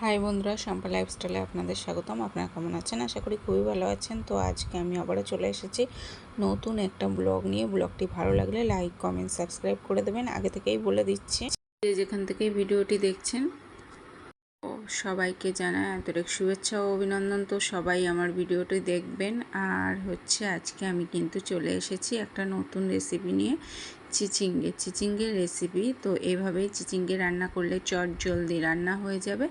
High বন্ধুরা সম্পা লাইফস্টাইলে আপনাদের স্বাগতম। আপনারা কেমন আছেন? আশা করি খুবই ভালো আছেন। তো আজকে আমি আবারও চলে এসেছি নতুন একটা ব্লগ নিয়ে। ব্লগটি ভালো লাগলে লাইক, কমেন্ট, সাবস্ক্রাইব করে দেবেন। আগে থেকেই বলে দিচ্ছি যে যেখান থেকে ভিডিওটি দেখছেন সবাইকে জানায় আন্তরিক শুভেচ্ছা ও অভিনন্দন। তো সবাই আমার ভিডিওটি দেখবেন। আর হচ্ছে আজকে আমি কিন্তু চলে এসেছি একটা নতুন রেসিপি নিয়ে। চিচিঙ্গে, চিচিঙ্গের রেসিপি তো এভাবেই চিচিঙ্গে রান্না করলে চট জলদি রান্না হয়ে যাবে।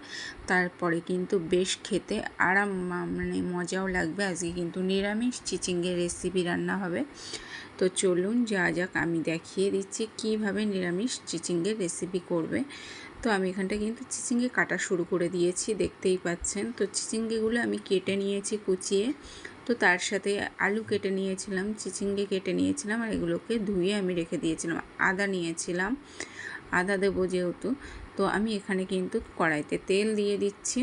তারপরে কিন্তু বেশ খেতে আরাম মানে মজাও লাগবে। আজকে কিন্তু নিরামিষ চিচিঙ্গের রেসিপি রান্না হবে। তো চলুন যা যাক, আমি দেখিয়ে দিচ্ছি কীভাবে নিরামিষ চিচিঙ্গের রেসিপি করবে। তো আমি এখানটা কিন্তু চিচিঙ্গে কাটা শুরু করে দিয়েছি, দেখতেই পাচ্ছেন। তো চিচিঙ্গেগুলো আমি কেটে নিয়েছি কুচিয়ে। তো তার সাথে আলু কেটে নিয়েছিলাম, চিচিঙ্গে কেটে নিয়েছিলাম আর এগুলোকে ধুয়ে আমি রেখে দিয়েছিলাম। আদা নিয়েছিলাম, আদা দেবো যেহেতু। তো আমি এখানে কিন্তু কড়াইতে তেল দিয়ে দিচ্ছি।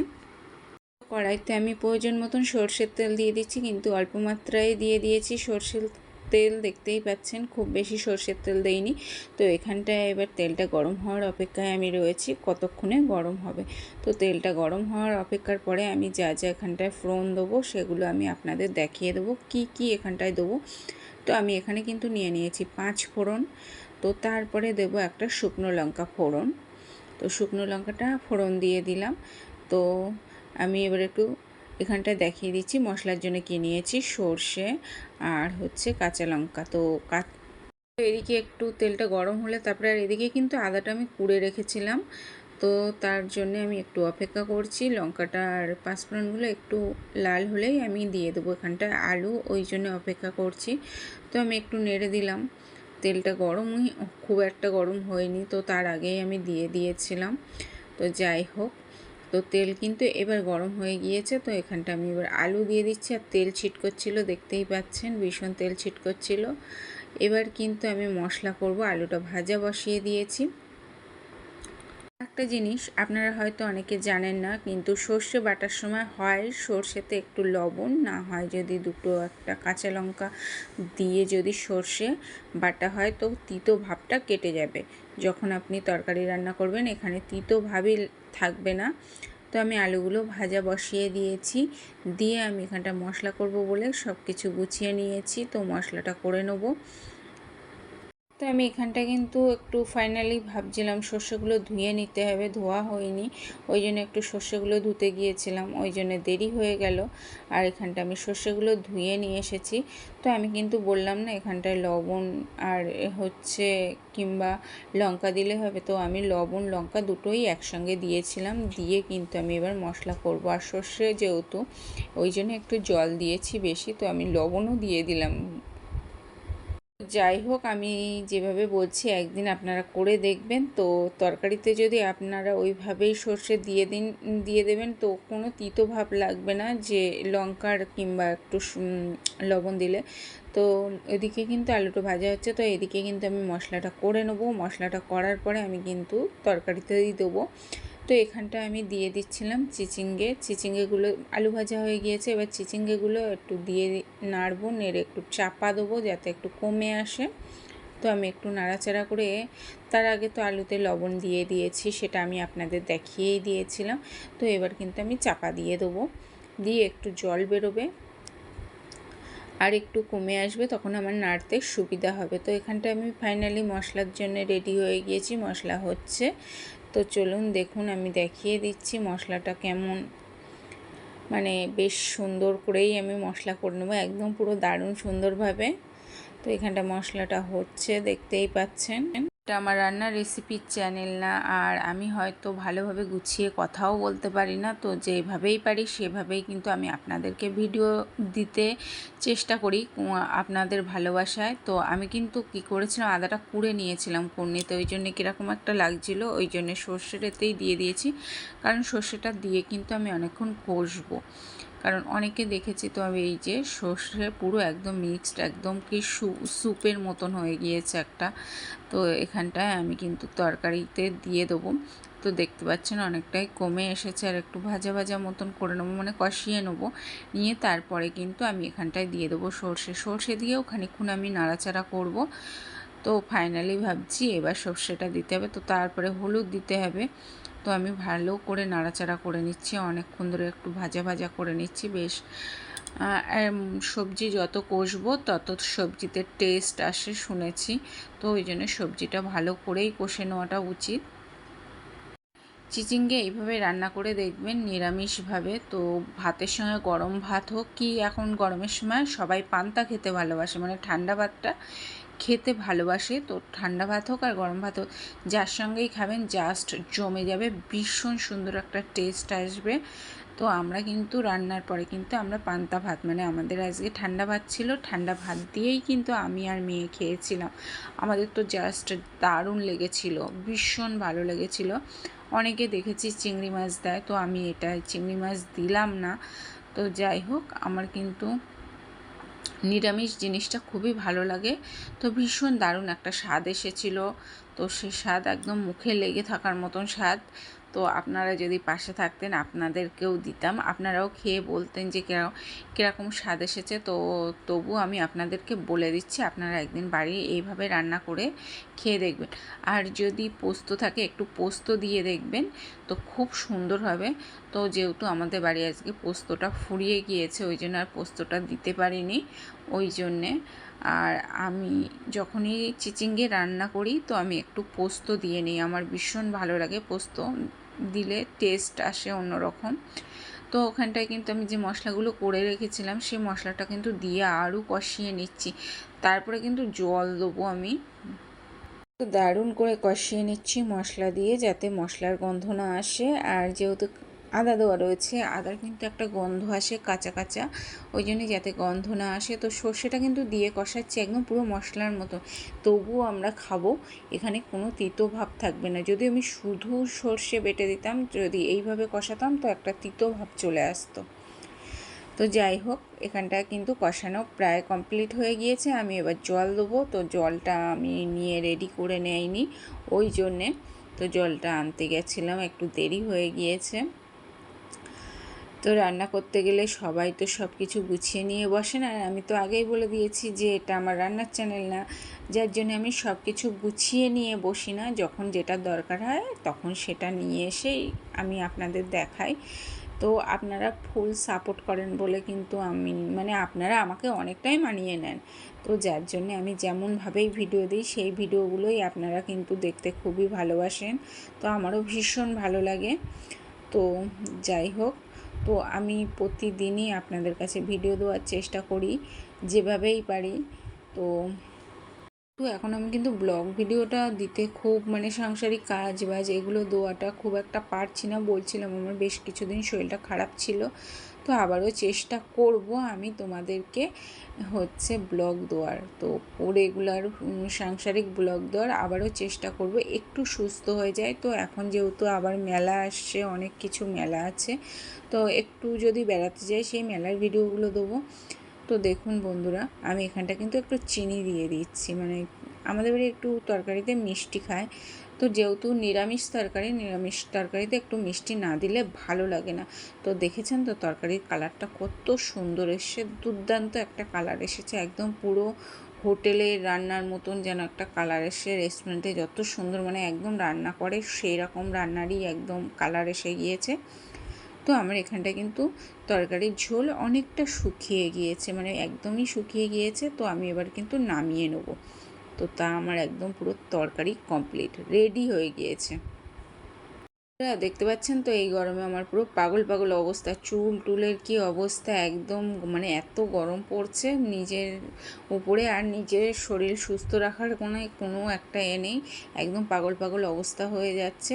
কড়াইতে আমি প্রয়োজন মতন সর্ষের তেল দিয়ে দিচ্ছি, কিন্তু অল্প মাত্রায় দিয়ে দিয়েছি সর্ষের তেল দেখতেই পাচ্ছেন, খুব বেশি সর্ষের তেল দেইনি। তো এখানটায় এবার তেলটা গরম হওয়ার অপেক্ষায় আমি রয়েছি, কতক্ষণে গরম হবে। তো তেলটা গরম হওয়ার অপেক্ষার পরে আমি যা যা এখানটায় ফোড়ন দেবো, সেগুলো আমি আপনাদের দেখিয়ে দেবো, কি কি এখানটায় দেবো। তো আমি এখানে কিন্তু নিয়ে নিয়েছি পাঁচ ফোড়ন, তো তারপরে দেবো একটা শুকনো লঙ্কা ফোড়ন। তো শুকনো লঙ্কাটা ফোড়ন দিয়ে দিলাম। তো আমি এবার একটু এখানটায় দেখিয়ে দিচ্ছি। মশলার জন্য কি নিয়েছি? সর্ষে আর হচ্ছে কাঁচা লঙ্কা। তো এদিকে একটু তেলটা গরম হলে তারপরে আর এদিকে কিন্তু আদাটা আমি কুড়ে রেখেছিলাম। তো তার জন্য আমি একটু অপেক্ষা করছি। লঙ্কাটা আর পাঁচফোড়নগুলো একটু লাল হলেই আমি দিয়ে দেবো এখানটায় আলু ওই জন্য অপেক্ষা করছি। তো আমি একটু নেড়ে দিলাম। তেলটা গরমই খুব একটা গরম হয়নি। তো তার আগেই আমি দিয়ে দিয়েছিলাম। তো যাই হোক। তো তেল কিন্তু এবার গরম হয়ে গিয়েছে, তো এখানটা আমি এবার আলু দিয়ে দিচ্ছি। আর তেল ছিটকোচ্ছিল, দেখতেই পাচ্ছেন ভীষণ তেল ছিটকোচ্ছিল। এবার কিন্তু আমি মশলা করব, আলুটা ভাজা বসিয়ে দিয়েছি। একটা জিনিস আপনারা হয়তো অনেকে জানেন না, কিন্তু সর্ষে বাটার সময় হয়, সর্ষেতে একটু লবণ, না হয় যদি দুটো একটা কাঁচা লঙ্কা দিয়ে যদি সর্ষে বাটা হয় তো তিতো ভাবটা কেটে যাবে। যখন আপনি তরকারি রান্না করবেন, এখানে তিতো ভাবই থাকবে না। তো আমি আলুগুলো ভাজা বসিয়ে দিয়েছি, দিয়ে আমি এখানটা মশলা করব বলে সব কিছু গুছিয়ে নিয়েছি, তো মশলাটা করে নেব। তো আমি এখানটা কিন্তু একটু ফাইনালি ভাবছিলাম শস্যগুলো ধুয়ে নিতে হবে, ধোয়া হয়নি। ওই জন্য একটু শস্যগুলো ধুতে গিয়েছিলাম, ওই জন্য দেরি হয়ে গেল। আর এখানটা আমি শস্যগুলো ধুয়ে নিয়ে এসেছি। তো আমি কিন্তু বললাম না, এখানটায় লবণ আর হচ্ছে কিংবা লঙ্কা দিলে হবে। তো আমি লবণ, লঙ্কা দুটোই একসঙ্গে দিয়েছিলাম, দিয়ে কিন্তু আমি এবার মশলা করব। আর সর্ষে যেহেতু, ওই জন্য একটু জল দিয়েছি বেশি, তো আমি লবণও দিয়ে দিলাম। যাই হোক, আমি যেভাবে বলছি একদিন আপনারা করে দেখবেন। তো তরকারিতে যদি আপনারা ওইভাবেই সর্ষে দিয়ে দিন, দিয়ে দেবেন, তো কোনো তিতো ভাব লাগবে না যে লঙ্কার কিংবা একটু লবণ দিলে। তো এদিকে কিন্তু আলুটা ভাজা হচ্ছে, তো এদিকে কিন্তু আমি মশলাটা করে নেব। মশলাটা করার পরে আমি কিন্তু তরকারিতেই দেবো। তো এখানটা আমি দিয়ে দিচ্ছিলাম চিচিঙ্গে। চিচিঙ্গেগুলো আলু ভাজা হয়ে গিয়েছে। এবার চিচিঙ্গেগুলো একটু দিয়ে নাড়বো, নেড়ে একটু চাপা দেবো যাতে একটু কমে আসে। তো আমি একটু নাড়াচাড়া করে, তার আগে তো আলুতে লবণ দিয়ে দিয়েছি, সেটা আমি আপনাদের দেখিয়েই দিয়েছিলাম। তো এবার কিন্তু আমি চাপা দিয়ে দেবো। দিয়ে একটু জল বেরোবে। আর একটু কমে আসবে, তখন আমার নাড়তে সুবিধা হবে। তো এখানটা আমি ফাইনালি মশলার জন্য রেডি হয়ে গিয়েছি। মশলা হচ্ছে তো চলুন দেখুন, আমি দেখিয়ে দিচ্ছি মশলাটা কেমন। মানে বেশ সুন্দর করেই আমি মশলা করে নেব, একদম পুরো দারুণ সুন্দরভাবে। তো এখানটা মশলাটা হচ্ছে, দেখতেই পাচ্ছেন। এটা আমার রান্নার রেসিপির চ্যানেল না, আর আমি হয়তো ভালোভাবে গুছিয়ে কথাও বলতে পারি না। তো যেভাবেই পারি সেভাবেই কিন্তু আমি আপনাদেরকে ভিডিও দিতে চেষ্টা করি আপনাদের ভালোবাসায়। তো আমি কিন্তু কি করেছিলাম, আদাটা কুড়ে নিয়েছিলাম কুড়নিতে, ওই জন্য কীরকম একটা লাগছিল, ওই জন্য সর্ষেটাতেই দিয়ে দিয়েছি। কারণ সর্ষেটা দিয়ে কিন্তু আমি অনেকক্ষণ কষবো। কারণ অনেকে দেখেছি তো আমি এই যে সর্ষে পুরো একদম মিক্সড একদম কি স্যুপের মতন হয়ে গিয়েছে একটা। তো এখানটায় আমি কিন্তু তরকারিতে দিয়ে দেবো। তো দেখতে পাচ্ছেন অনেকটাই কমে এসেছে আর একটু ভাজা ভাজা মতন করে নেব মানে কষিয়ে নেব। নিয়ে তারপরে কিন্তু আমি এখানটায় দিয়ে দেবো সর্ষে। সর্ষে দিয়েও খানিক্ষণ আমি নাড়াচাড়া করব। তো ফাইনালি ভাবছি এবার সর্ষেটা দিতে হবে। তো তারপরে হলুদ দিতে হবে। তো আমি ভালো করে নাড়াচাড়া করে নিচ্ছি, অনেকক্ষণ ধরে একটু ভাজা ভাজা করে নিচ্ছি, বেশ। সবজি যত কষবো তত সবজিতে টেস্ট আসে শুনেছি, তো ওই জন্য সবজিটা ভালো করেই কষে নেওয়াটা উচিত। চিচিঙ্গে এইভাবে রান্না করে দেখবেন নিরামিষভাবে, তো ভাতের সঙ্গে গরম ভাত হোক, কি এখন গরমের সময় সবাই পান্তা খেতে ভালোবাসে মানে ঠান্ডা ভাতটা খেতে ভালোবাসে, তো ঠান্ডা ভাত হোক আর গরম ভাত হোক, যার সঙ্গেই খাবেন জাস্ট জমে যাবে, ভীষণ সুন্দর একটা টেস্ট আসবে। তো আমরা কিন্তু রান্নার পরে কিন্তু আমরা পান্তা ভাত মানে আমাদের আজকে ঠান্ডা ভাত ছিল, ঠান্ডা ভাত দিয়েই কিন্তু আমি আর মেয়ে খেয়েছিলাম। আমাদের তো জাস্ট দারুণ লেগেছিল, ভীষণ ভালো লেগেছিল। অনেকে দেখেছি চিংড়ি মাছ দেয়, তো আমি এটা চিংড়ি মাছ দিলাম না। তো যাই হোক, আমার কিন্তু নিরামিষ জিনিসটা খুবই ভালো লাগে। তো ভীষণ দারুণ একটা স্বাদ এসেছিল। তো সে স্বাদ একদম মুখে লেগে থাকার মতন স্বাদ। তো আপনারা যদি পাশে থাকতেন, আপনাদেরকেও দিতাম। আপনারাও খেয়ে বলতেন যে কীরকম স্বাদ এসেছে। তো তবু আমি আপনাদেরকে বলে দিচ্ছি, আপনারা একদিন বাড়ি এইভাবে রান্না করে খেয়ে দেখবেন। আর যদি পোস্ত থাকে, একটু পোস্ত দিয়ে দেখবেন, তো খুব সুন্দর হবে। তো যেহেতু আমাদের বাড়ি আজকে পোস্তটা ফুরিয়ে গিয়েছে, ওই জন্য আর পোস্তটা দিতে পারিনি, ওই জন্যে। আর আমি যখনই চিচিঙ্গে রান্না করি, তো আমি একটু পোস্ত দিয়ে নিই। আমার ভীষণ ভালো লাগে পোস্ত দিলে টেস্ট আসে অন্যরকম। তো ওখানটায় কিন্তু আমি যে মশলাগুলো করে রেখেছিলাম, সেই মশলাটা কিন্তু দিয়ে আরও কষিয়ে নিচ্ছি। তারপরে কিন্তু জল দেবো আমি। দারুণ করে কষিয়ে নিচ্ছি মশলা দিয়ে যাতে মশলার গন্ধ না আসে। আর যেহেতু আদা দেওয়া রয়েছে, আদার কিন্তু একটা গন্ধ আসে কাঁচা কাঁচা ওই জন্যই যাতে গন্ধ না আসে। তো সর্ষেটা কিন্তু দিয়ে কষাচ্ছি একদম পুরো মশলার মতো। তবুও আমরা খাব, এখানে কোনো তিতো ভাব থাকবে না। যদি আমি শুধু সর্ষে বেটে দিতাম, যদি এইভাবে কষাতাম, তো একটা তিতো ভাব চলে আসতো। তো যাই হোক, এখানটা কিন্তু কষানো প্রায় কমপ্লিট হয়ে গিয়েছে। আমি এবার জল দেবো, তো জলটা আমি নিয়ে রেডি করে নেয়নি। ওই জন্যে তো জলটা আনতে গেছিলাম, একটু দেরি হয়ে গিয়েছে। তো রান্না করতে গেলে সবাই তো সব কিছু গুছিয়ে নিয়ে বসেন আর আমি তো আগেই বলে দিয়েছি যে এটা আমার রান্নার চ্যানেল না। যার জন্য আমি সব কিছু গুছিয়ে নিয়ে বসি না। যখন যেটা দরকার হয় তখন সেটা নিয়ে এসেই আমি আপনাদের দেখাই। তো আপনারা ফুল সাপোর্ট করেন বলে কিন্তু আমি মানে আপনারা আমাকে অনেকটাই মানিয়ে নেন। তো যার জন্য আমি যেমনভাবেই ভিডিও দিই, সেই ভিডিওগুলোই আপনারা কিন্তু দেখতে খুবই ভালোবাসেন। তো আমারও ভীষণ ভালো লাগে। তো যাই হোক তো আমি প্রতিদিনই আপনাদের কাছে ভিডিও দেওয়ার চেষ্টা করি, যেভাবেই পারি। তো তো এখন আমি কিন্তু ব্লগ ভিডিওটা দিতে খুব মানে সাংসারিক কাজ বাজ এগুলো দেওয়াটা খুব একটা পারছি না বলছিলাম। আমার বেশ কিছুদিন শরীরটা খারাপ ছিল। তো আবারও চেষ্টা করব আমি তোমাদেরকে হচ্ছে ব্লগ দেওয়ার। তো রেগুলার সাংসারিক ব্লগ দেওয়ার আবারও চেষ্টা করব, একটু সুস্থ হয়ে যায়। তো এখন যেহেতু আবার মেলা আসছে, অনেক কিছু মেলা আছে, তো একটু যদি বেড়াতে যাই সেই মেলার ভিডিওগুলো দেবো। তো দেখুন বন্ধুরা, আমি এখানটা কিন্তু একটু চিনি দিয়ে দিচ্ছি। মানে আমাদের বাড়ি একটু তরকারিতে মিষ্টি খায় তো যেহেতু নিরামিষ তরকারি, নিরামিষ তরকারিতে একটু মিষ্টি না দিলে ভালো লাগে না। তো দেখেছেন তো তরকারির কালারটা কত সুন্দর এসছে, দুর্দান্ত একটা কালার এসেছে। একদম পুরো হোটেলে রান্নার মতন যেন একটা কালার এসে, রেস্টুরেন্টে যত সুন্দর মানে একদম রান্না করে সেই রকম রান্নারই একদম কালার এসে গিয়েছে। তো আমার এখানটা কিন্তু তরকারির ঝোল অনেকটা শুকিয়ে গিয়েছে মানে একদমই শুকিয়ে গিয়েছে। তো আমি এবার কিন্তু নামিয়ে নেব। তো তা আমার একদম পুরো তরকারি কমপ্লিট রেডি হয়ে গিয়েছে। দেখতে পাচ্ছেন তো এই গরমে আমার পুরো পাগল পাগল অবস্থা, চুল টুলের কি অবস্থা, একদম মানে এত গরম পড়ছে, নিজের উপরে আর নিজের শরীর সুস্থ রাখার কোনো কোনো একটা এ নেই, একদম পাগল পাগল অবস্থা হয়ে যাচ্ছে।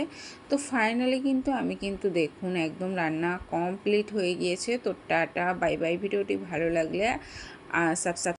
তো ফাইনালি কিন্তু আমি কিন্তু দেখুন একদম রান্না কমপ্লিট হয়ে গিয়েছে, তো টাটা বাই বাই ভিডিওটি ভালো লাগলে সাবস্ক্রাইব